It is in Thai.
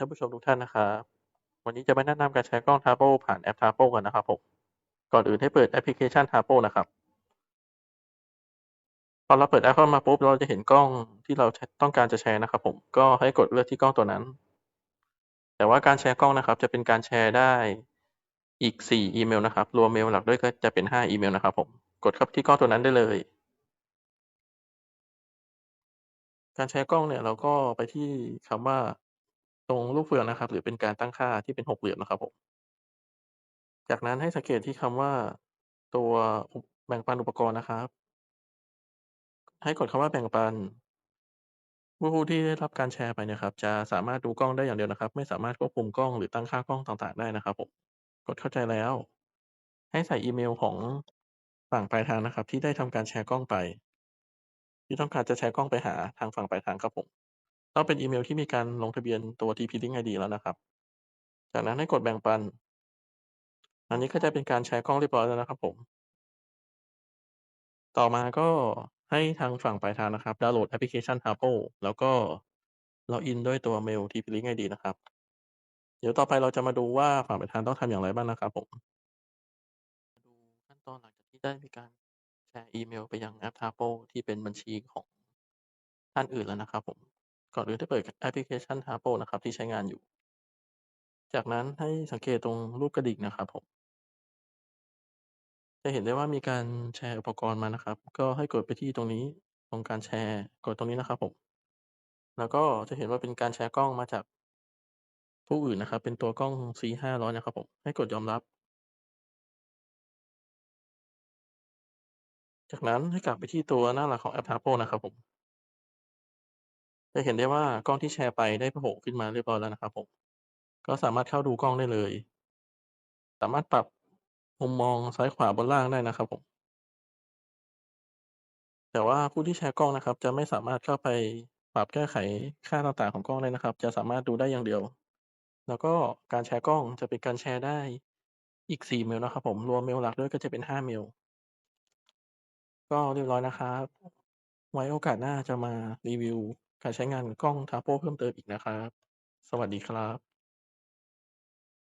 ท่านผู้ชมทุกท่านนะครับ วันนี้จะมาแนะนำการใช้กล้อง Turbo ผ่านแอป Turbo กันนะครับผม ก่อนอื่นให้เปิดแอปพลิเคชัน Turbo นะครับ พอเราเปิดแอปเข้ามาปุ๊บเราจะเห็นกล้องที่เราต้องการจะแชร์นะครับผม ก็ให้กดเลือกที่กล้องตัวนั้น แต่ว่าการแชร์กล้องนะครับ จะเป็นการแชร์ได้อีก 4 อีเมลนะครับ รวมเมลหลักด้วยก็จะเป็น 5 อีเมลนะครับผม กดเข้าที่กล้องตัวนั้นได้เลย การใช้กล้องเนี่ยเราก็ไปที่คำว่า ตรงลูกเฟืองนะครับ หรือเป็นการตั้งค่าที่เป็นหกเหลี่ยมนะครับผม จากนั้นให้สังเกตที่คำว่าตัวแบ่งปันอุปกรณ์นะครับ ให้กดคำว่าแบ่งปันผู้ที่ได้รับการแชร์ไปนี่ยครับ จะสามารถดูกล้องได้อย่างเดียวนะครับ ไม่สามารถควบคุมกล้องหรือตั้งค่ากล้องต่าง ๆ ได้นะครับผมกดเข้าใจแล้ว ให้ใส่อีเมลของฝั่งปลายทางนะครับ ที่ได้ทำการแชร์กล้องไป ที่ต้องการจะแชร์กล้องไปหาทางฝั่งปลายทางครับผม ต้องเป็นอีเมลที่มีการลงทะเบียนตัว TP-Link ID แล้วนะครับ จากนั้นให้กดแบ่งปัน อันนี้ก็จะเป็นการแชร์กล้องเรียบร้อยแล้วนะครับผม ต่อมาก็ให้ทางฝั่งปลายทางนะครับดาวน์โหลดแอปพลิเคชัน Turbo แล้วก็ล็อกอินด้วยตัวเมล TP-Link ID นะครับ เดี๋ยวต่อไปเราจะมาดูว่าฝั่งปลายทางต้องทำอย่างไรบ้างนะครับผมดูขั้นตอนหลังจากที่ได้มีการแชร์อีเมลไปยังแอป Turbo ที่เป็นบัญชีของท่านอื่นแล้วนะครับผม ก่อนอื่นให้เปิดแอปพลิเคชัน Turbo นะครับ ที่ใช้งานอยู่ จากนั้นให้สังเกตตรงรูปกระดิ่งนะครับผม จะเห็นได้ว่ามีการแชร์อุปกรณ์มานะครับ ก็ให้กดไปที่ตรงนี้ตรงการแชร์ กดตรงนี้นะครับผม แล้วก็จะเห็นว่าเป็นการแชร์กล้องมาจากผู้อื่นนะครับ เป็นตัวกล้อง C500 นะครับผม ให้กดยอมรับ จากนั้นให้กลับไปที่ตัวหน้าหลักของแอป Turbo นะครับผม จะเห็นได้ว่ากล้องที่แชร์ไปได้โผล่ขึ้นมาเรียบร้อยแล้วนะครับผม ก็สามารถเข้าดูกล้องได้เลย สามารถปรับมุมมองซ้ายขวาบนล่างได้นะครับผม แต่ว่าผู้ที่แชร์กล้องนะครับ จะไม่สามารถเข้าไปปรับแก้ไขค่าต่างๆของกล้องได้นะครับ จะสามารถดูได้อย่างเดียว แล้วก็การแชร์กล้องจะเป็นการแชร์ได้อีก4เมลนะครับผม รวมเมลหลักด้วยก็จะเป็น5เมล ก็เรียบร้อยนะครับ ไว้โอกาสหน้าจะมารีวิว การใช้งานกล้อง Turbo เพิ่มเติมอีกนะครับ สวัสดีครับ